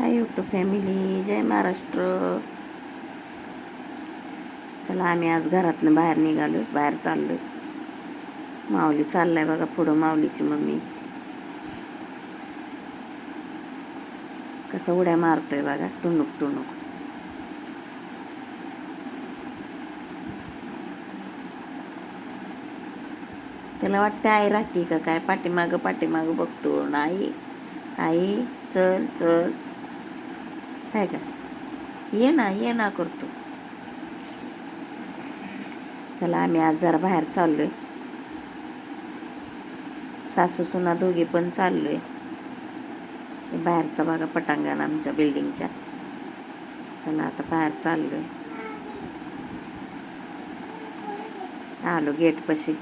हाय YouTube family जय महाराष्ट्र. चला आम्ही आज घरातनं बाहेर निघालो बाहेर चाललो माऊली चाललाय बघा पुढं माऊलीची मम्मी. कसं उड्या मारतोय बघा टुणूक टुणूक. त्याला वाटतं आई राहते का काय? पाठीमागं पाठीमागं बघतो. नाही. आई चल चल. आहे का ये ना ये ना करतो चला आम्ही आज जरा बाहेर चाललोय सासू सुना दोघे पण चाललोय बाहेरचा बघा पटांगण आमच्या बिल्डिंगच्या चला आता बाहेर चाललोय आलो गेटपाशी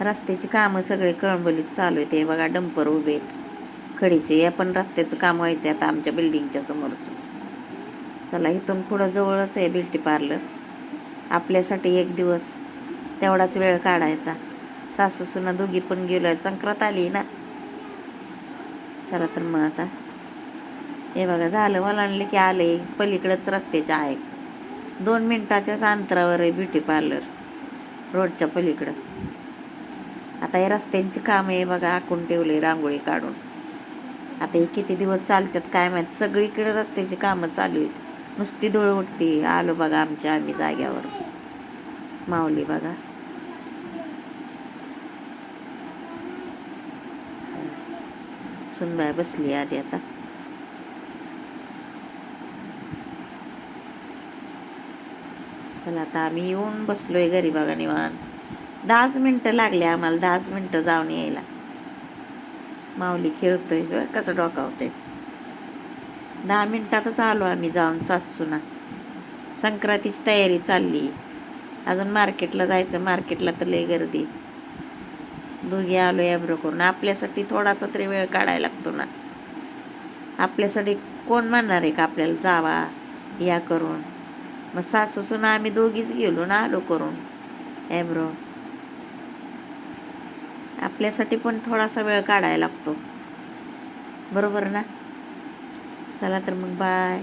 रस्त्याची कामं सगळे कळंबलीत चालू आहेत हे बघा डंपर उभे आहेत खडीचे या पण रस्त्याचं काम व्हायचं आता आमच्या बिल्डिंगच्या समोरचं. चला इथून पुढं जवळच आहे ब्युटी पार्लर आपल्यासाठी एक दिवस तेवढाच वेळ काढायचा. सासू सुना दोघी पण गेलो आहे संक्रांत आली ना? चला तर मग आता. हे बघा झालं ओलांडले की आले पलीकडंच रस्त्याच्या आहे. दोन मिनटाच्याच अंतरावर आहे ब्युटी पार्लर रोडच्या पलीकडं. आता हे रस्त्यांची कामं आहे बघा आखून ठेवले रांगोळी काढून. आता हे किती दिवस चालतात काय माहीत? सगळीकडे रस्त्याची कामं चालू आहेत. नुसती धूळ उठते आलो बघा आमच्या आम्ही जाग्यावर. माऊली बघा. सुनबाय बसली आधी आता. चला आता आम्ही येऊन बसलोय घरी बघा निवांत. दहाच मिनटं लागले आम्हाला. दहाच मिनटं जाऊन यायला. माऊली खेळतोय ग कसं डोकावतोय. दहा मिनटातच आलो आम्ही जाऊन सासूना. संक्रांतीची तयारी चालली. अजून मार्केटला जायचं मार्केटला तर लय गर्दी. दोघी आलो याब्रो करून. आपल्यासाठी थोडासा तरी वेळ काढायला लागतो ना. आपल्यासाठी कोण म्हणणार आहे का आपल्याला जावा या करून? मग सासूसून आम्ही दोघीच गेलो ना आलो करून. ॲब्रो आपल्यासाठी पण थोडासा वेळ काढायला लागतो. बरोबर ना? चला तर मग बाय.